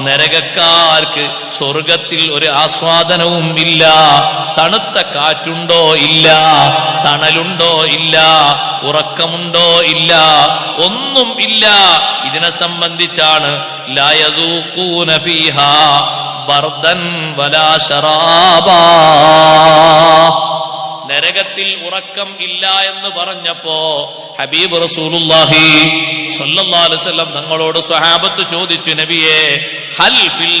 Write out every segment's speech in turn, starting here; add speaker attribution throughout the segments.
Speaker 1: നരകക്കാർക്ക് സ്വർഗത്തിൽ ഒരു ആസ്വാദനവും ഇല്ല. തണുത്ത കാറ്റുണ്ടോ ഇല്ല. തണലുണ്ടോ ഇല്ല. ഉറക്കമുണ്ടോ ഇല്ല. ഒന്നും ഇല്ല. ഇതിനെ സംബന്ധിച്ചാണ് ലായദൂക്കൂന ബർദൻ വലാ ശറാബാ. നരകത്തിൽ ഉറക്കം ഇല്ല എന്ന് പറഞ്ഞപ്പോ ഹബീബ് അലൈഹി വസല്ലം തങ്ങളോട് സ്വഹാബത്ത് ചോദിച്ചു നബിയെ ഹൽ ഫിൽ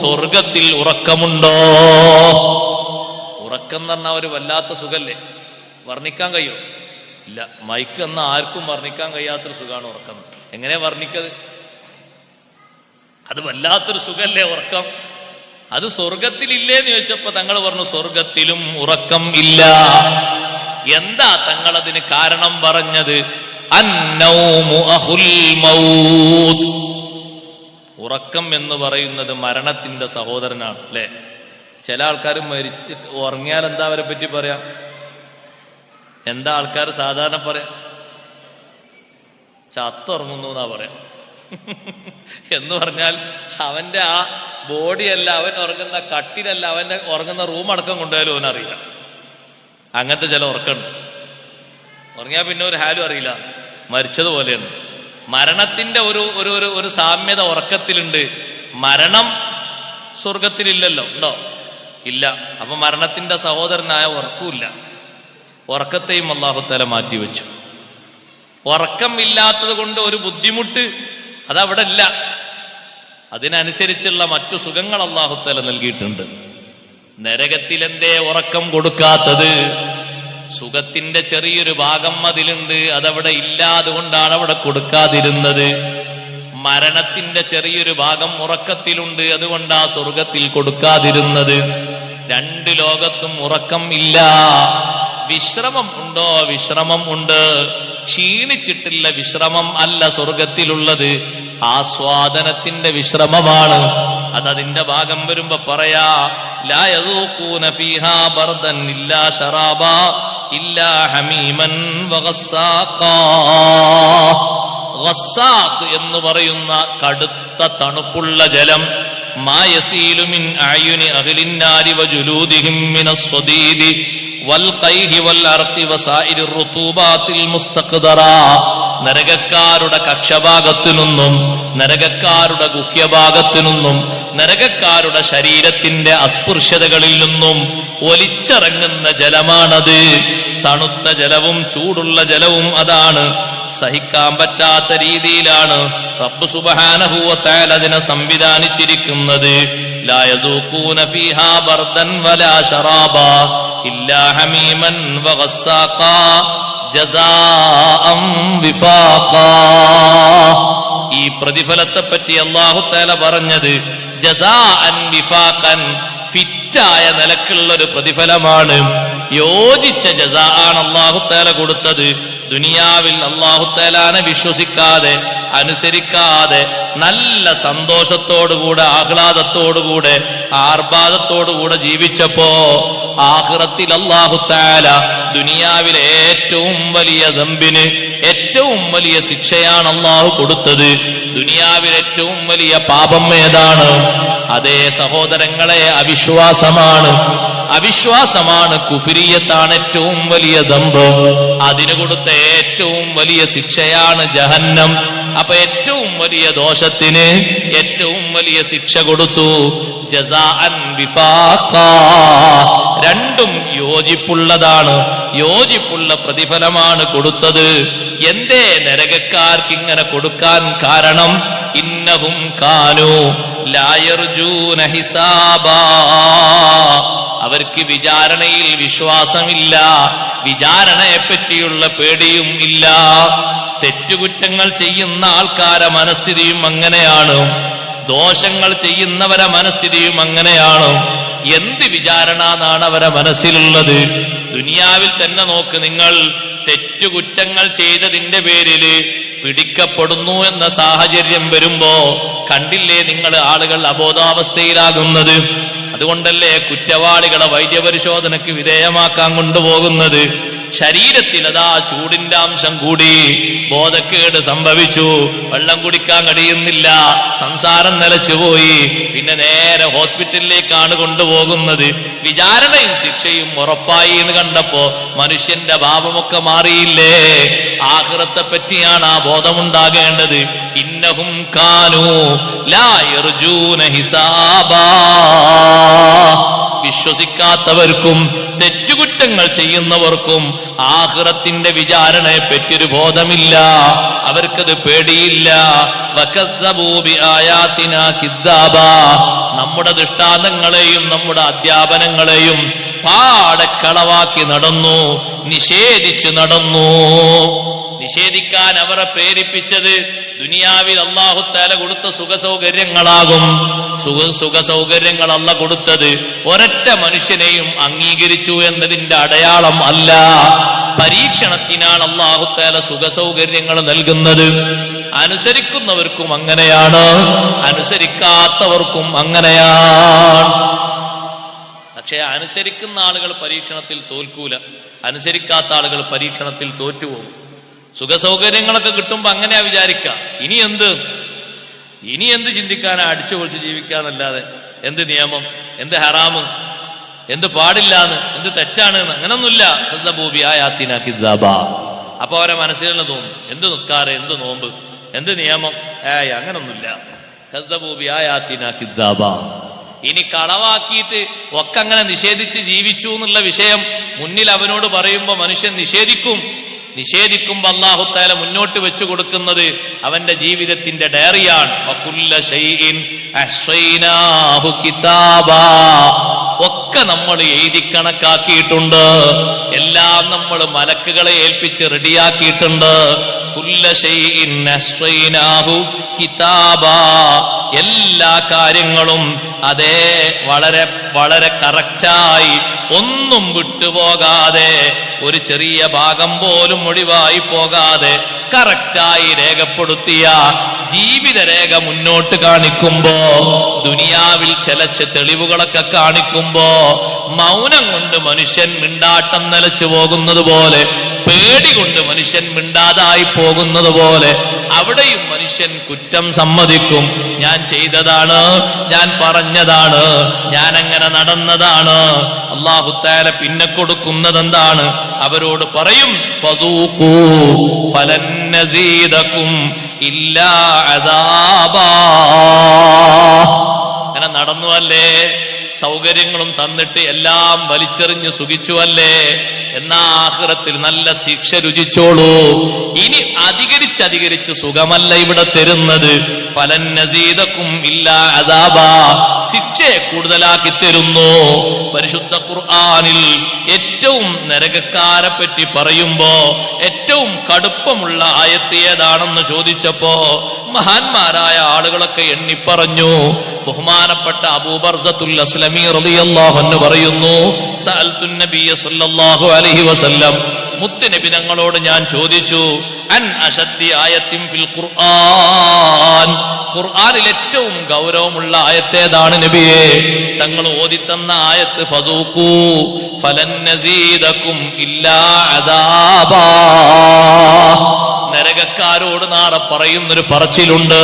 Speaker 1: സ്വർഗത്തിൽ ഉറക്കമുണ്ടോ? ഉറക്കം എന്ന് ഒരു വല്ലാത്ത സുഖല്ലേ? വർണിക്കാൻ കഴിയോ? ഇല്ല മൈക്ക് എന്ന ആർക്കും വർണിക്കാൻ കഴിയാത്തൊരു സുഖമാണ് ഉറക്കം. എങ്ങനെ വർണിക്കത് അത് വല്ലാത്തൊരു സുഖല്ലേ ഉറക്കം? അത് സ്വർഗത്തിലില്ലേന്ന് ചോദിച്ചപ്പോ തങ്ങൾ പറഞ്ഞു സ്വർഗത്തിലും ഉറക്കം ഇല്ല. എന്താ തങ്ങൾ അതിന് കാരണം പറഞ്ഞത്? ഉറക്കം എന്ന് പറയുന്നത് മരണത്തിന്റെ സഹോദരനാണ് അല്ലെ? ചില ആൾക്കാർ മരിച്ച് ഉറങ്ങിയാൽ എന്താ അവരെ പറ്റി പറയാ? എന്താ ആൾക്കാർ സാധാരണ പറയാ? ചത്തുറങ്ങുന്നു എന്നാ പറയാം? എന്ന് പറഞ്ഞാൽ അവന്റെ ആ ബോഡിയല്ല അവൻ ഉറങ്ങുന്ന കട്ടിലല്ല അവന്റെ ഉറങ്ങുന്ന റൂം അടക്കം കൊണ്ടുപോയാലും അവനറിയില്ല. അങ്ങനത്തെ ചില ഉറക്കമുണ്ട്. ഉറങ്ങിയാൽ പിന്നെ ഒരു ഹാലും അറിയില്ല. മരിച്ചതുപോലെയാണ് മരണത്തിന്റെ ഒരു ഒരു ഒരു ഒരു സാമ്യത ഉറക്കത്തിലുണ്ട്. മരണം സ്വർഗത്തിലില്ലല്ലോ ഉണ്ടോ? ഇല്ല. അപ്പൊ മരണത്തിന്റെ സഹോദരനായ ഉറക്കമില്ല ഉറക്കത്തെയും അള്ളാഹുത്തല മാറ്റിവെച്ചു. ഉറക്കം ഇല്ലാത്തത് കൊണ്ട് ഒരു ബുദ്ധിമുട്ട് അതവിടെ ഇല്ല അതിനനുസരിച്ചുള്ള മറ്റു സുഖങ്ങൾ അള്ളാഹുത്തല നൽകിയിട്ടുണ്ട്. നരകത്തിലെന്തേ ഉറക്കം കൊടുക്കാത്തത്? സുഖത്തിന്റെ ചെറിയൊരു ഭാഗം അതിലുണ്ട്. അതവിടെ ഇല്ലാതുകൊണ്ടാണ് അവിടെ കൊടുക്കാതിരുന്നത്. മരണത്തിന്റെ ചെറിയൊരു ഭാഗം ഉറക്കത്തിലുണ്ട്. അതുകൊണ്ട് ആ സ്വർഗത്തിൽ കൊടുക്കാതിരുന്നത്. രണ്ട് ലോകത്തും ഉറക്കം ഇല്ല. വിശ്രമം ഉണ്ടോ? വിശ്രമം ഉണ്ട്. ക്ഷീണിച്ചിട്ടില്ല വിശ്രമം അല്ല സ്വർഗത്തിലുള്ളത്. ആസ്വാദനത്തിന്റെ വിശ്രമമാണ്. അതതിന്റെ ഭാഗം വരുമ്പോ പറയാ എന്ന് പറയുന്ന കടുത്ത തണുപ്പുള്ള ജലം മായസീലുമിൻ അയുനി അഹ്ലിന്നാരി വജുലൂദിഹിം മിനസ്വദീദി നരകക്കാരുടെ കക്ഷഭാഗത്തു നിന്നും നരകക്കാരുടെ ഗുഹ്യഭാഗത്തു നിന്നും നരകക്കാരുടെ ശരീരത്തിന്റെ അസ്പൃശ്യതകളിൽ നിന്നും ഒലിച്ചിറങ്ങുന്ന ജലമാണത്. തണുത്ത ജലവും ചൂടുള്ള ജലവും അതാണ്. സഹിക്കാൻ പറ്റാത്ത രീതിയിലാണ് റബ്ബ് സുബഹാനഹൂവത്താൽ അതിനെ സംവിധാനിച്ചിരിക്കുന്നത്. ലാ യദൂഖൂന ഫീഹാ ബർദൻ വലാ ശറാബാ. ഇല്ലാ ഹമീമൻ وغساقا جزاء وفاقا ഈ പ്രതിഫലത്തെ പറ്റി അല്ലാഹു തആല പറഞ്ഞത് ജസാഅൻ വിഫാഖൻ ഫിറ്റായ നിലക്കുള്ള ഒരു പ്രതിഫലമാണ്. യോജിച്ച ജസ ആണ് അള്ളാഹുത്തേല കൊടുത്തത്. ദുനിയാവിൽ അള്ളാഹുത്തേലാനെ വിശ്വസിക്കാതെ അനുസരിക്കാതെ നല്ല സന്തോഷത്തോടുകൂടെ ആഹ്ലാദത്തോടുകൂടെ ആർഭാദത്തോടുകൂടെ ജീവിച്ചപ്പോ ആഹ്റത്തിൽ അള്ളാഹുത്താല ദുനിയാവിലെ ഏറ്റവും വലിയ ദമ്പിന് ഏറ്റവും വലിയ ശിക്ഷയാണ് അള്ളാഹു കൊടുത്തത്. ദുനിയാവിൽ ഏറ്റവും വലിയ പാപം ഏതാണ്? അതേ സഹോദരങ്ങളെ അവിശ്വാസമാണ്. അവിശ്വാസമാണ് കുഫിരിയത്താണ് ഏറ്റവും വലിയ ദമ്പ്. അതിന് കൊടുത്ത ഏറ്റവും വലിയ ശിക്ഷയാണ് ജഹന്നം. അപ്പൊ ഏറ്റവും വലിയ ദോഷത്തിന് ഏറ്റവും വലിയ ശിക്ഷ കൊടുത്തു. രണ്ടും യോജിപ്പുള്ളതാണ്. യോജിപ്പുള്ള പ്രതിഫലമാണ് കൊടുത്തത്. എന്തേ നരകക്കാർക്ക് ഇങ്ങനെ കൊടുക്കാൻ കാരണം? ഇന്നഹും കാനു ലായർജൂന ഹിസാബാ. അവർക്ക് വിചാരണയിൽ വിശ്വാസമില്ല വിചാരണയെ പറ്റിയുള്ള പേടിയും ഇല്ല. തെറ്റുകുറ്റങ്ങൾ ചെയ്യുന്ന ആൾക്കാരെ മനസ്ഥിതിയും അങ്ങനെയാണ്. ദോഷങ്ങൾ ചെയ്യുന്നവരെ മനസ്ഥിതിയും അങ്ങനെയാണ്. എന്ത് വിചാരണ എന്നാണ് അവരെ മനസ്സിലുള്ളത്? ദുനിയാവിൽ തന്നെ നോക്ക് നിങ്ങൾ തെറ്റുകുറ്റങ്ങൾ ചെയ്തതിന്റെ പേരിൽ പിടിക്കപ്പെടുന്നു എന്ന സാഹചര്യം വരുമ്പോ കണ്ടില്ലേ നിങ്ങൾ ആളുകൾ അബോധാവസ്ഥയിലാകുന്നത്? അതുകൊണ്ടല്ലേ കുറ്റവാളികളെ വൈദ്യപരിശോധനയ്ക്ക് വിധേയമാക്കാൻ കൊണ്ടുപോകുന്നത്? ശരീരത്തിൽ അതാ ചൂടിന്റെ അംശം കൂടി. ബോധക്കേട് സംഭവിച്ചു. വെള്ളം കുടിക്കാൻ കഴിയുന്നില്ല. സംസാരം നിലച്ചുപോയി പിന്നെ നേരെ ഹോസ്പിറ്റലിലേക്കാണ് കൊണ്ടുപോകുന്നത്. വിചാരണയും ശിക്ഷയും ഉറപ്പായി എന്ന് കണ്ടപ്പോ മനുഷ്യന്റെ ഭാവമൊക്കെ മാറിയില്ലേ? ആഹൃത്തെ പറ്റിയാണ് ആ ബോധമുണ്ടാകേണ്ടത്. ഇന്നഹും കാനു ലായർജൂന ഹിസാബ. വിശ്വസിക്കാത്തവർക്കും വിശ്വസിക്കാത്തവർക്കും തെറ്റുകുറ്റങ്ങൾ ചെയ്യുന്നവർക്കും ആഹ്റത്തിന്റെ വിചാരണയെ പറ്റിയൊരു ബോധമില്ല. അവർക്കത് പേടിയില്ല. നമ്മുടെ ദൃഷ്ടാന്തങ്ങളെയും നമ്മുടെ അധ്യാപനങ്ങളെയും പാടെ കളവാക്കി നടന്നു നിഷേധിച്ചു നടന്നു. നിഷേധിക്കാൻ അവരെ പ്രേരിപ്പിച്ചത് ദുനിയാവിൽ അള്ളാഹുത്താല കൊടുത്ത സുഖ സൗകര്യങ്ങളാകും സുഖ സുഖ സൗകര്യങ്ങൾ അല്ല കൊടുത്തത്. ഒരൊറ്റ മനുഷ്യനെയും അംഗീകരിച്ചു എന്നതിന്റെ അടയാളം അല്ല. പരീക്ഷണത്തിനാണ് അള്ളാഹുത്താല സുഖ സൗകര്യങ്ങൾ നൽകുന്നത്. അനുസരിക്കുന്നവർക്കും അങ്ങനെയാണ്. അനുസരിക്കാത്തവർക്കും അങ്ങനെയാണ്. പക്ഷേ അനുസരിക്കുന്ന ആളുകൾ പരീക്ഷണത്തിൽ തോൽക്കൂല. അനുസരിക്കാത്ത ആളുകൾ പരീക്ഷണത്തിൽ തോറ്റുപോകും. സുഖസൗകര്യങ്ങളൊക്കെ കിട്ടുമ്പോ അങ്ങനെയാ വിചാരിക്കുക ഇനി എന്ത്? ഇനി എന്ത് ചിന്തിക്കാനാ? അടിച്ചു പൊളിച്ച് ജീവിക്കാന്നല്ലാതെ. എന്ത് നിയമം? എന്ത് ഹറാമ്? എന്ത് പാടില്ലാന്ന്? എന്ത് തെറ്റാണ് അങ്ങനൊന്നുമില്ല. അപ്പൊ അവരെ മനസ്സിൽ തന്നെ തോന്നും. എന്ത് നിസ്കാരം എന്ത് നോമ്പ് എന്ത് നിയമം? ഏയ് അങ്ങനൊന്നുമില്ല. ഇനി കളവാക്കിയിട്ട് ഒക്കെ അങ്ങനെ നിഷേധിച്ച് ജീവിച്ചു എന്നുള്ള വിഷയം മുന്നിൽ അവനോട് പറയുമ്പോൾ മനുഷ്യൻ നിഷേധിക്കും. നിഷേധിക്കുമ്പോൾ അള്ളാഹുത്താല മുന്നോട്ട് വെച്ചു കൊടുക്കുന്നത് അവന്റെ ജീവിതത്തിന്റെ ഡയറിയാണ്. ഒക്കെ നമ്മൾ എഴുതി കണക്കാക്കിയിട്ടുണ്ട് എല്ലാം നമ്മൾ മലക്കുകളെ ഏൽപ്പിച്ച് റെഡിയാക്കിയിട്ടുണ്ട്. എല്ലാ കാര്യങ്ങളും അതേ വളരെ വളരെ കറക്റ്റായി ഒന്നും വിട്ടുപോകാതെ ഒരു ചെറിയ ഭാഗം പോലും ഒഴിവായി പോകാതെ കറക്റ്റായി രേഖപ്പെടുത്തിയ ജീവിത രേഖ മുന്നോട്ട് കാണിക്കുമ്പോ ദുനിയാവിൽ ചില തെളിവുകളൊക്കെ കാണിക്കുമ്പോ മൗനം കൊണ്ട് മനുഷ്യൻ മിണ്ടാട്ടം നിലച്ചു പോകുന്നത് പോലെ പേടി കൊണ്ട് മനുഷ്യൻ മിണ്ടാതായി പോകുന്നത് പോലെ അവിടെയും മനുഷ്യൻ കുറ്റം സമ്മതിക്കും. ഞാൻ ചെയ്തതാണ് ഞാൻ പറഞ്ഞതാണ് ഞാൻ അങ്ങനെ നടന്നതാണ് അള്ളാഹുത്താല പിന്നെ കൊടുക്കുന്നത് എന്താണ് അവരോട് പറയും അങ്ങനെ നടന്നു അല്ലേ സൗകര്യങ്ങളും തന്നിട്ട് എല്ലാം വലിച്ചെറിഞ്ഞ് സുഖിച്ചു അല്ലേ എന്നാ ആഹ്റത്തിൽ നല്ല ശിക്ഷ രുചിച്ചോളൂ. ഇനി അധികരിച്ച് അധികരിച്ച് സുഖമല്ല ഇവിടെ തരുന്നത്. ഫലൻ നസീതക്കും ഇല്ല അതാബാ ശിക്ഷയെ കൂടുതലാക്കി തരുന്നു. പരിശുദ്ധ ഖുർആാനിൽ ഏറ്റവും നരകക്കാരെ പറ്റി പറയുമ്പോ ഏറ്റവും കടുപ്പമുള്ള ആയത്ത് ഏതാണെന്ന് ചോദിച്ചപ്പോ മഹാന്മാരായ ആളുകളൊക്കെ എണ്ണിപ്പറഞ്ഞു. ബഹുമാനപ്പെട്ട അബൂബർസത്തുൽ അസ്ലമി റളിയല്ലാഹു അൻഹു പറയുന്നു സഅൽതു നബിയ സല്ലല്ലാഹു അലൈഹി വസല്ലം. മുത്തുനബി തങ്ങളോട് ഞാൻ ചോദിച്ചു അൻ അശദ്ദി ആയത്തിൻ ഫിൽ ഖുർആൻ. ഖുർആനിൽ ഏറ്റവും ഗൗരവമുള്ള ആയത്തേതാണ് നബിയെ. തങ്ങൾ ഓതിത്തന്ന ആയത്ത് ഫദൂഖൂ ഫലൻ നസീദക്കും ഇല്ലാ അദാബാ. നരകക്കാരോട് നാളെ പറയുന്നൊരു പറച്ചിലുണ്ട്.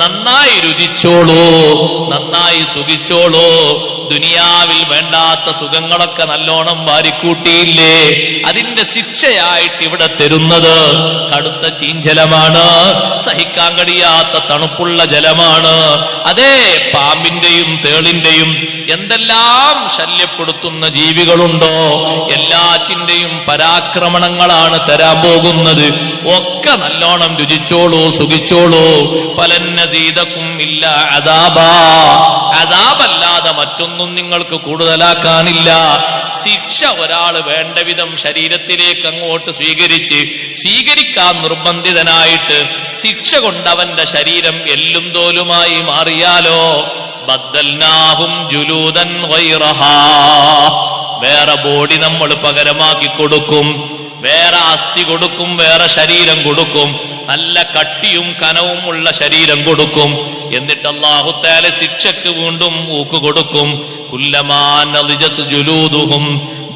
Speaker 1: നന്നായി രുചിച്ചോളൂ നന്നായി സുഖിച്ചോളൂ ദുനിയാവിൽ വേണ്ടാത്ത സുഖങ്ങളൊക്കെ നല്ലോണം വാരിക്കൂട്ടിയില്ലേ? അതിന്റെ ശിക്ഷയായിട്ട് ഇവിടെ തരുന്നത് കടുത്ത ചീഞ്ചലമാണ് സഹിക്കാൻ കഴിയാത്ത തണുപ്പുള്ള ജലമാണ്. അതേ പാമ്പിന്റെയും തേളിന്റെയും എന്തെല്ലാം ശല്യപ്പെടുത്തുന്ന ജീവികളുണ്ടോ? എല്ലാറ്റിന്റെയും പരാക്രമണങ്ങളാണ് തരാൻ പോകുന്നത്. ഒക്കെ നല്ലോണം രുചിച്ചോളൂ സുഖിച്ചോളൂ. ഫലന്നസീതക്കും ഇല്ല അതാബാ അതാബല്ലാതെ മറ്റൊന്നും നിങ്ങൾക്ക് കൂടുതലാക്കാനില്ല. ശിക്ഷ ഒരാൾ വേണ്ട വിധം ശരീരത്തിലേക്ക് അങ്ങോട്ട് സ്വീകരിച്ച് സ്വീകരിക്കാൻ നിർബന്ധിതനായിട്ട് ശിക്ഷ കൊണ്ട് അവന്റെ ശരീരം എല്ലും തോലുമായി മാറിയാലോ? ബദ്ദൽനാഹും ഗൈറഹാ. വേറെ ബോഡി നമ്മൾ പകരമാക്കി കൊടുക്കും. വേറെ അസ്ഥി കൊടുക്കും വേറെ ശരീരം കൊടുക്കും. നല്ല കട്ടിയും കനവും ഉള്ള ശരീരം കൊടുക്കും. എന്നിട്ട് അള്ളാഹുത്താല ശിക്ഷക്ക് വീണ്ടും ഊക്ക് കൊടുക്കും. കുല്ലമാൻ ജുലൂദുഹും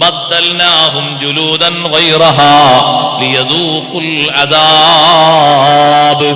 Speaker 1: ബദ്ദൽനാഹും ജുലൂദൻ ഗൈറഹാ ലിയദൂഖുൽ അദാബ്.